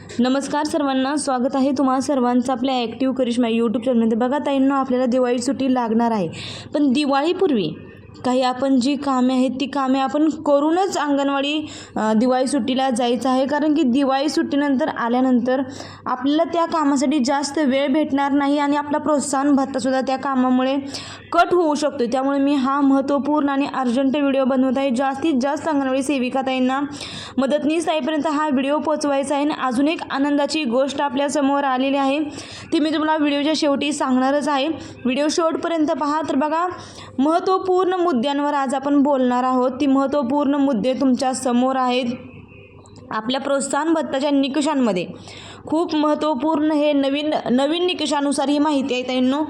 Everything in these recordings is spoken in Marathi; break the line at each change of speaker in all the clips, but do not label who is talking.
नमस्कार सर्वांना स्वागत आहे तुम्हा सर्वांचं आपल्या ॲक्टिव्ह करिश्मा यूट्यूब चॅनलमध्ये बघा ताईंना आपल्याला दिवाळी सुट्टी लागणार आहे. पण दिवाळीपूर्वी काही आपण जी कामे आहेत ती कामे आपण करूनच अंगणवाडी दिवाळी सुट्टीला जायचं आहे. कारण की दिवाळी सुट्टीनंतर आल्यानंतर आपल्याला त्या कामासाठी जास्त वेळ भेटणार नाही आणि आपला प्रोत्साहन भत्तासुद्धा त्या कामामुळे कट होऊ शकतो त्यामुळे मी हा महत्त्वपूर्ण आणि अर्जंट व्हिडिओ बनवत आहे. जास्तीत जास्त अंगणवाडी सेविकाताईंना मदतनीस ताईपर्यंत हा व्हिडिओ पोचवायचा आहे. आणि अजून एक आनंदाची गोष्ट आपल्यासमोर आलेली आहे. ते मी तुम्हाला व्हिडिओच्या शेवटी सांगणारच आहे. व्हिडिओ शेवटपर्यंत पहा. तर बघा महत्त्वपूर्ण मुद्द्यांवर आज आपण बोलणार आहोत. ती महत्त्वपूर्ण मुद्दे तुमच्यासमोर आहेत. आपल्या प्रोत्साहन भत्ताच्या निकषांमध्ये. खूप महत्त्वपूर्ण हे नवीन नवीन निकषानुसार ही माहिती आहे त्यांनो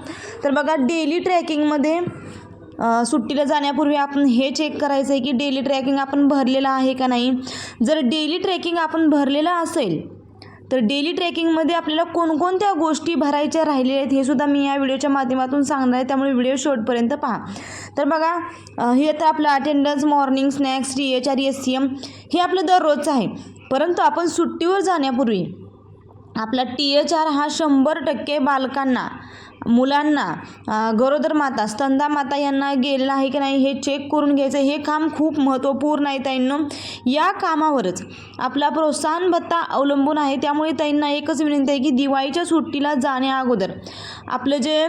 तर बघा डेली ट्रॅकिंगमध्ये सुट्टीला जाण्यापूर्वी आपण हे चेक करायचं आहे की डेली ट्रॅकिंग आपण भरलेलं आहे का नाही? जर डेली ट्रॅकिंग आपण भरलेलं असेल तर डेली ट्रेकिंगमध्ये आपल्याला कोणकोणत्या गोष्टी भरायच्या राहिलेल्या आहेत हे सुद्धा मी या व्हिडिओच्या माध्यमातून सांगणार आहे. त्यामुळे व्हिडिओ शेवटपर्यंत पहा. तर बघा हे तर आपलं attendance morning snacks T H R S C M हे आपलं दररोजचं आहे. परंतु आपण सुट्टीवर जाण्यापूर्वी आपला टी एच आर हा शंभर टक्के बालकांना मुलांना गरोदर माता स्तंदा माता यांना गेलेला आहे की नाही हे चेक करून घ्यायचं. हे काम खूप महत्त्वपूर्ण आहे ताईंनो. या कामावरच आपला प्रोत्साहन भत्ता अवलंबून आहे. त्यामुळे ताईंना एकच विनंती आहे की दिवाळीच्या सुट्टीला जाण्या अगोदर आपलं जे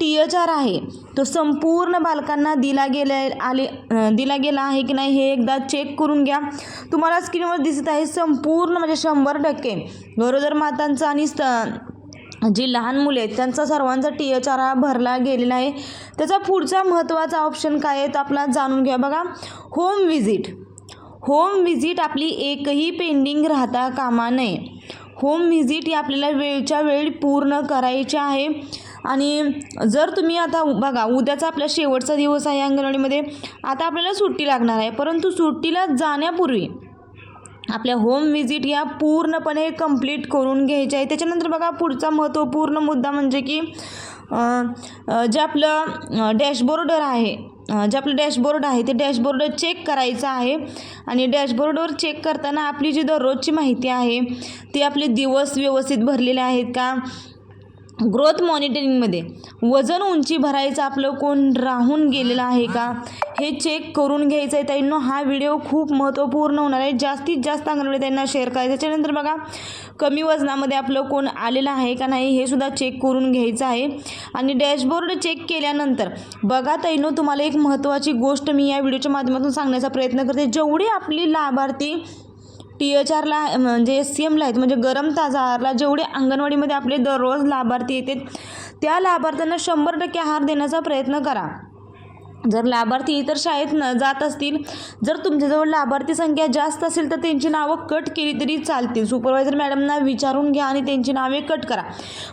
टी एच आर आहे तो संपूर्ण बालकांना दिला गेला आले दिला गेला आहे की नाही हे एकदा चेक करून घ्या. तुम्हाला स्क्रीनवर दिसत आहे संपूर्ण म्हणजे शंभर टक्के गरोदर मातांचा आणि स्त जी लहान मुले आहेत त्यांचा सर्वांचा टी एच आर हा भरला गेलेला आहे. त्याचा पुढचा महत्त्वाचा ऑप्शन काय आहे तो आपला जाणून घ्या. बघा होम विजिट होम विजिट आपली एकही पेंडिंग राहता कामा नये. होम व्हिजिट ही आपल्याला वेळच्या वेळी पूर्ण करायची आहे. आणि जर तुम्ही आता बघा उद्याचा आपला शेवटचा दिवस आहे अंगणवाडीमध्ये आता आपल्याला सुट्टी लागणार आहे. परंतु सुट्टीला जाण्यापूर्वी आपल्या होम विजिट या पूर्णपणे कंप्लीट करून घ्यायच्या आहे त्याच्यानंतर बघा पुढचा महत्त्वपूर्ण मुद्दा म्हणजे की जे आपलं डॅशबोर्डर आहे जे आपलं डॅशबोर्ड आहे ते डॅशबोर्ड चेक करायचं आहे. आणि डॅशबोर्डवर चेक करताना आपली जी दररोजची माहिती आहे ती आपले दिवस व्यवस्थित भरलेले आहेत का? ग्रोथ मॉनिटरिंगमध्ये वजन उंची भरायचं आपलं कोण राहून गेलेलं आहे का? हे चेक करून घ्यायचं आहे ताईंनो. हा व्हिडिओ खूप महत्त्वपूर्ण होणार आहे. जास्तीत जास्त अंगणवाडी त्यांना शेअर करायचं. त्याच्यानंतर बघा कमी वजनामध्ये आपलं कोण आलेलं आहे का नाही हे सुद्धा चेक करून घ्यायचं आहे. आणि डॅशबोर्ड चेक केल्यानंतर बघा ताईंनो तुम्हाला एक महत्त्वाची गोष्ट मी या व्हिडिओच्या माध्यमातून सांगण्याचा प्रयत्न करते. जेवढी आपली लाभार्थी टी एच आरला म्हणजे एस सी एमला आहेत म्हणजे गरम ताजा आहारला जेवढे अंगणवाडीमध्ये आपले दररोज लाभार्थी येतात त्या लाभार्थ्यांना शंभर टक्के आहार देण्याचा प्रयत्न करा. जर लाभार्थी इतर शाळेत न जात असतील जर तुमच्याजवळ लाभार्थी संख्या जास्त असेल तर त्यांची नावं कट केली तरी चालतील. सुपरवायझर मॅडमना विचारून घ्या आणि त्यांची नावे कट करा.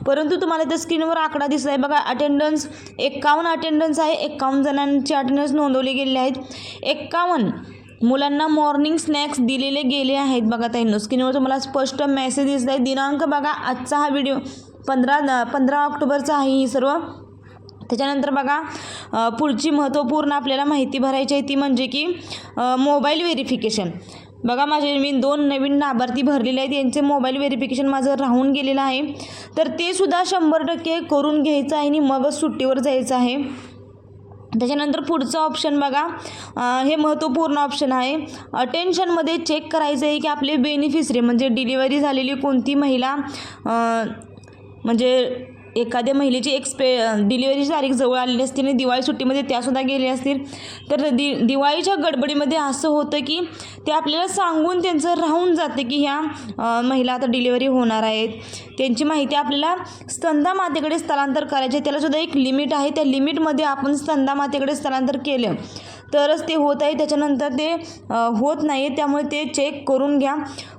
परंतु तुम्हाला त्या स्क्रीनवर आकडा दिसत आहे. बघा अटेंडन्स एक्कावन्न अटेंडन्स आहे. एक्कावन्न जणांची अटेंडन्स नोंदवले गेलेले आहेत. एक्कावन्न मुलांना मॉर्निंग स्नॅक्स दिलेले गेले आहेत बघा ताईंनो स्क्रीनवर तुम्हाला स्पष्ट मेसेज दिसत आहे दिनांक बघा आजचा हा व्हिडिओ पंधरा पंधरा ऑक्टोबरचा आहे ही सर्व. त्याच्यानंतर बघा पुढची महत्त्वपूर्ण आपल्याला माहिती भरायची आहे ती म्हणजे की मोबाईल व्हेरिफिकेशन बघा माझे मी दोन नवीन लाभार्थी भरलेले आहेत. यांचे मोबाईल व्हेरिफिकेशन माझं राहून गेलेलं आहे. तर ते सुद्धा शंभर टक्के करून घ्यायचं आहे आणि मगच सुट्टीवर जायचं आहे. त्याच्यानंतर पुढचं ऑप्शन बघा. हे महत्त्वपूर्ण ऑप्शन आहे. अटेन्शनमध्ये चेक करायचं आहे की आपले बेनिफिशरी म्हणजे डिलिव्हरी झालेली कोणती महिला म्हणजे एखाद्या महिलेची एक्सपे डिलिव्हरीची तारीख जवळ आलेली असते आणि दिवाळी सुट्टीमध्ये त्यासुद्धा गेले असतील. तर दि दिवाळीच्या गडबडीमध्ये असं होतं की ते आपल्याला सांगून त्यांचं राहून जाते की ह्या महिला आता डिलिव्हरी होणार आहेत. त्यांची माहिती आपल्याला स्तंदा मातेकडे स्थलांतर करायचे त्यालासुद्धा एक लिमिट आहे. त्या लिमिटमध्ये आपण स्तंदा मातेकडे स्थलांतर केलं तरच ते होत आहे. त्याच्यानंतर ते होत नाही त्यामुळे ते चेक करून घ्या.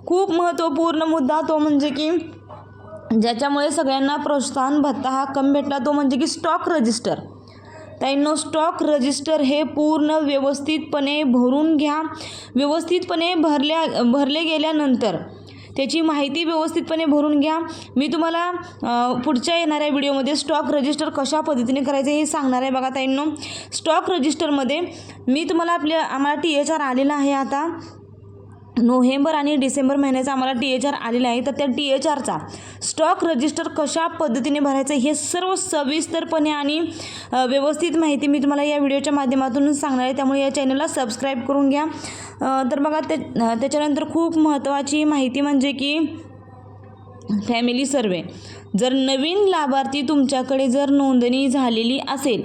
खूप महत्त्वपूर्ण मुद्दा तो म्हणजे की ज्याच्यामुळे सगळ्यांना प्रोत्साहन भत्ता हा कमी भेटला तो म्हणजे की स्टॉक रजिस्टर ताईंनो स्टॉक रजिस्टर हे पूर्ण व्यवस्थितपणे भरून घ्या. व्यवस्थितपणे भरल्या भरले गेल्यानंतर त्याची माहिती व्यवस्थितपणे भरून घ्या. मी तुम्हाला पुढच्या येणाऱ्या व्हिडिओमध्ये स्टॉक रजिस्टर कशा पद्धतीने करायचं हे सांगणार आहे बघा ताईंनो. स्टॉक रजिस्टरमध्ये मी तुम्हाला आपल्या आम्हाला टी एच आर आलेला आहे आता. नोव्हेंबर आणि डिसेंबर महिन्याचा आम्हाला टी एच आर आलेला आहे. तर त्या टी एच आरचा स्टॉक रजिस्टर कशा पद्धतीने भरायचं हे सर्व सविस्तरपणे आणि व्यवस्थित माहिती मी तुम्हाला या व्हिडिओच्या माध्यमातून सांगणार आहे. त्यामुळे या चॅनलला सबस्क्राईब करून घ्या. तर बघा ते त्याच्यानंतर खूप महत्त्वाची माहिती म्हणजे की फॅमिली सर्वे. जर नवीन लाभार्थी तुमच्याकडे जर नोंदणी झालेली असेल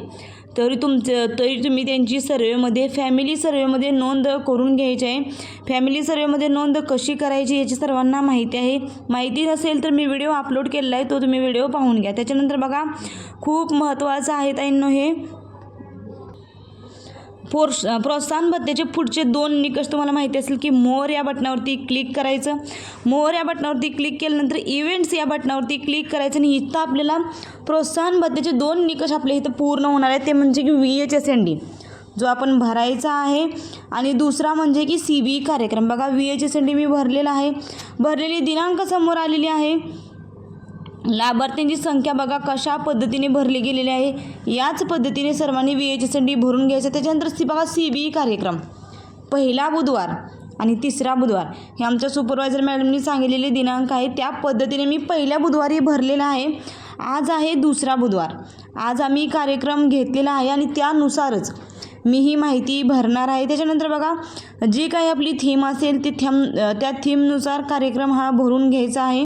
तरी तुमचं तरी तुम्ही त्यांची सर्वेमध्ये फॅमिली सर्वेमध्ये नोंद करून घ्यायची आहे. फॅमिली सर्वेमध्ये नोंद कशी करायची याची सर्वांना माहिती आहे. माहिती नसेल तर मी व्हिडिओ अपलोड केलेला आहे तो तुम्ही व्हिडिओ पाहून घ्या. त्याच्यानंतर बघा खूप महत्त्वाचं आहे ताईंनो हे. फोर्स प्रोत्साहन भत्त्याचे पुढचे दोन निकष तुम्हाला माहिती असेल की मोर या बटनावरती क्लिक करायचं. मोर या बटनावरती क्लिक केल्यानंतर इव्हेंट्स या बटनावरती क्लिक करायचं आणि इथं आपल्याला प्रोत्साहन भत्त्याचे दोन निकष आपल्या इथं पूर्ण होणार आहेत. ते म्हणजे की V H S N D. जो आपण भरायचा आहे. आणि दुसरा म्हणजे की सी बी कार्यक्रम. बघा V H S N D मी भरलेला आहे. भरलेली दिनांक समोर आलेली आहे. लाभार्थ्यांची संख्या बघा कशा पद्धतीने भरली गेलेली आहे? याच पद्धतीने सर्वांनी V H S N D भरून घ्यायचं. त्याच्यानंतर सी बघा सी बी कार्यक्रम. पहिला बुधवार आणि तिसरा बुधवार. हे आमच्या सुपरवायझर मॅडमनी सांगितलेले दिनांक आहे त्या पद्धतीने मी पहिल्या बुधवारी भरलेला आहे. आज आहे दुसरा बुधवार. आज आम्ही कार्यक्रम घेतलेला आहे आणि त्यानुसारच मी ही माहिती भरणार आहे. त्याच्यानंतर बघा जी काही आपली थीम असेल ती थीम त्या थीमनुसार कार्यक्रम हा भरून घ्यायचा आहे.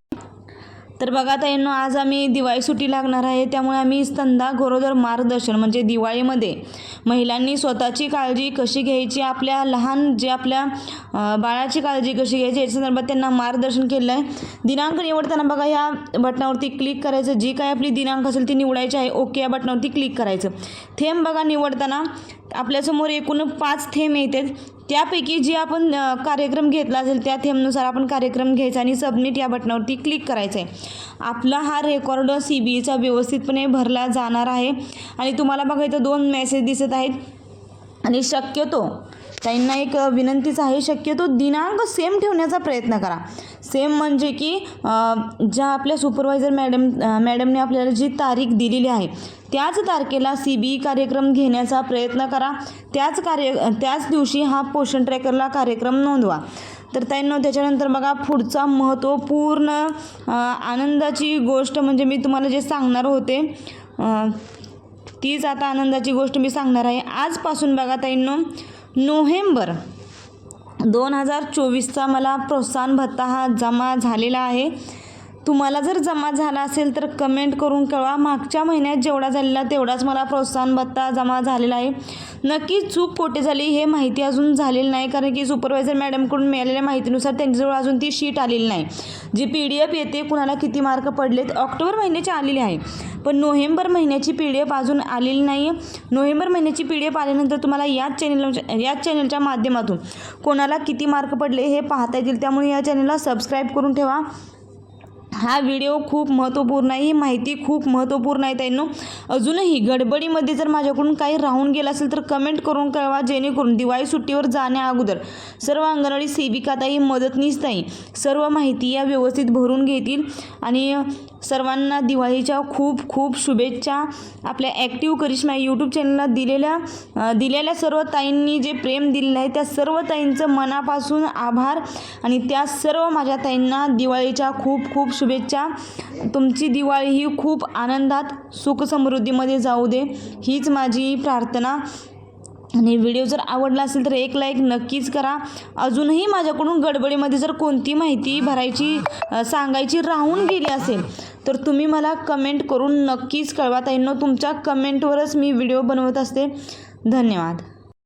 तर बघा ताईंनो आज आम्ही दिवाळी सुट्टी लागणार आहे त्यामुळे आम्ही स्तंदा गरोदर मार्गदर्शन म्हणजे दिवाळीमध्ये महिलांनी स्वतःची काळजी कशी घ्यायची आपल्या लहान जे आपल्या बाळाची काळजी कशी घ्यायची याच्या संदर्भात त्यांना मार्गदर्शन केलं आहे दिनांक निवडताना बघा या बटनावरती क्लिक करायचं जी काय आपली दिनांक असेल ती निवडायची आहे ओके या बटनावरती क्लिक करायचं. थेंब बघा निवडताना आपल्यासमोर एकूण पाच थेंब येतात. त्यापैकी जी आपण कार्यक्रम घेतला असेल त्या थेमनुसार आपण कार्यक्रम घ्यायचा आणि सबमिट या बटनावरती क्लिक करायचं आहे. आपला हा रेकॉर्ड सी बी एचा व्यवस्थितपणे भरला जाणार आहे. आणि तुम्हाला बघा इथं दोन मेसेज दिसत आहेत. आणि शक्यतो त्यांना एक विनंतीच आहे शक्यतो दिनांक सेम ठेवण्याचा प्रयत्न करा. सेम म्हणजे की ज्या आपल्या सुपरवायझर मॅडम मॅडमने आपल्याला जी तारीख दिलेली आहे त्याच तारखेला सी बी कार्यक्रम घेण्याचा प्रयत्न करा. त्याच कार्य त्याच दिवशी हा पोषण ट्रॅकरला कार्यक्रम नोंदवा. तर त्यांना त्याच्यानंतर बघा पुढचा महत्त्वपूर्ण आनंदाची गोष्ट म्हणजे मी तुम्हाला जे सांगणार होते तीच आता आनंदाची गोष्ट मी सांगणार आहे. आजपासून बघा ताईंनो नोव्हेंबर दोन हजार चोवीसचा मला प्रोत्साहन भत्ता हा जमा झालेला आहे. तुम्हाला जर जमा झाला असेल तर कमेंट करून कळवा. मागच्या महिन्यात जेवढा झालेला तेवढाच मला प्रोत्साहन भत्ता जमा झालेला आहे. नक्की चूक कोठे झाली हे माहिती अजून झालेली नाही कारण की सुपरवायझर मॅडमकडून मिळालेल्या माहितीनुसार त्यांच्याजवळ अजून ती शीट आलेली नाही. जी पी डी एफ येते कुणाला किती मार्क पडलेत ऑक्टोबर महिन्याची आलेली आहे. पण नोव्हेंबर महिन्याची पी डी एफ अजून आलेली नाही आहे नोव्हेंबर महिन्याची पी डी एफ आल्यानंतर तुम्हाला याच चॅनल याच चॅनलच्या माध्यमातून कोणाला किती मार्क पडले हे पाहता येतील. त्यामुळे या चॅनलला सबस्क्राईब करून ठेवा. हा व्हिडिओ खूप महत्त्वपूर्ण आहे ही माहिती खूप महत्त्वपूर्ण आहे त्यांनो अजूनही गडबडीमध्ये जर माझ्याकडून काही राहून गेलं असेल तर कमेंट करून कळवा जेणेकरून दिवाळी सुट्टीवर जाण्या अगोदर सर्व अंगणवाडी सेविका ताई मदतनीस नाही सर्व माहिती या व्यवस्थित भरून घेतील. आणि सर्वांना दिवाळीच्या खूप खूप शुभेच्छा. आपल्या ॲक्टिव्ह करिश्मा यूट्यूब चॅनलला दिलेल्या दिलेल्या सर्व ताईंनी जे प्रेम दिलेलं आहे त्या सर्व ताईंचं मनापासून आभार. आणि त्या सर्व माझ्या ताईंना दिवाळीच्या खूप खूप शुभेच्छा. तुमची दिवाळी ही खूप आनंदात सुख समृद्धीमध्ये जाऊ दे. हीच माझी प्रार्थना. आणि व्हिडिओ जर आवडला असेल तर एक लाईक नक्कीच करा. अजूनही माझ्याकडून गडबडीमध्ये जर कोणती माहिती भरायची सांगायची राहून गेली असेल तर तुम्ही मला कमेंट करून नक्कीच कळवा. ताईंनो तुमच्या कमेंटवरच मी व्हिडिओ बनवत असते. धन्यवाद.